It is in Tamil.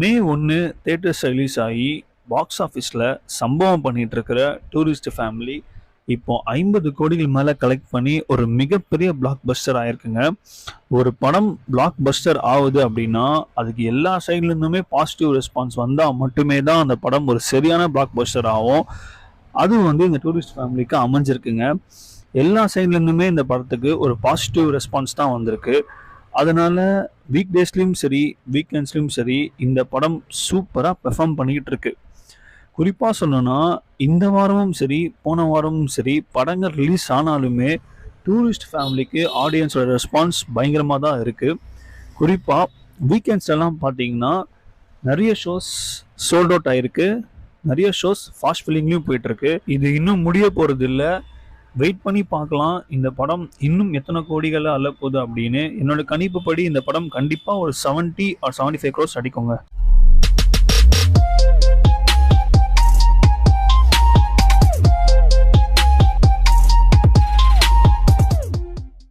மே ஒன்று தேட்டர்ஸ் ரிலீஸ் ஆகி பாக்ஸ் ஆஃபீஸில் சம்பவம் பண்ணிகிட்ருக்கிற இருக்கிற டூரிஸ்ட் ஃபேமிலி இப்போ ஐம்பது கோடிகள் மேலே கலெக்ட் பண்ணி ஒரு மிகப்பெரிய பிளாக் பஸ்டர் ஆயிருக்குங்க. ஒரு படம் பிளாக் பஸ்டர் ஆகுது அப்படின்னா அதுக்கு எல்லா சைட்லேருந்துமே பாசிட்டிவ் ரெஸ்பான்ஸ் வந்தால் மட்டுமே தான் அந்த படம் ஒரு சரியான பிளாக் பஸ்டர் ஆகும். அது வந்து இந்த டூரிஸ்ட் ஃபேமிலிக்கு அமைஞ்சிருக்குங்க. எல்லா சைட்லேருந்துமே இந்த படத்துக்கு ஒரு பாசிட்டிவ் ரெஸ்பான்ஸ் தான் வந்திருக்கு. அதனால் வீக் டேஸ்லேயும் சரி வீக்கெண்ட்ஸ்லேயும் சரி இந்த படம் சூப்பராக பெர்ஃபார்ம் பண்ணிக்கிட்டு இருக்கு. குறிப்பாக சொன்னோன்னா இந்த வாரமும் சரி போன வாரமும் சரி படங்கள் ரிலீஸ் ஆனாலுமே டூரிஸ்ட் ஃபேமிலிக்கு ஆடியன்ஸோட ரெஸ்பான்ஸ் பயங்கரமாக தான் இருக்குது குறிப்பாக வீக்கெண்ட்ஸ் எல்லாம் பார்த்தீங்கன்னா நிறைய ஷோஸ் சோல்ட் அவுட் ஆகிருக்கு நிறைய ஷோஸ் ஃபாஸ்ட் ஃபில்லிங்லேயும் போயிட்டுருக்கு இது இன்னும் முடிய போகிறது இல்லை வெயிட் பண்ணி பார்க்கலாம். இந்த படம் இன்னும் எத்தனை கோடிகளை அல்ல போகுது அப்படின்னு. என்னோட கணிப்புப்படி இந்த படம் கண்டிப்பாக ஒரு 70 ஆர் 75 ஃபைவ் க்ரோஸ் அடிக்கோங்க.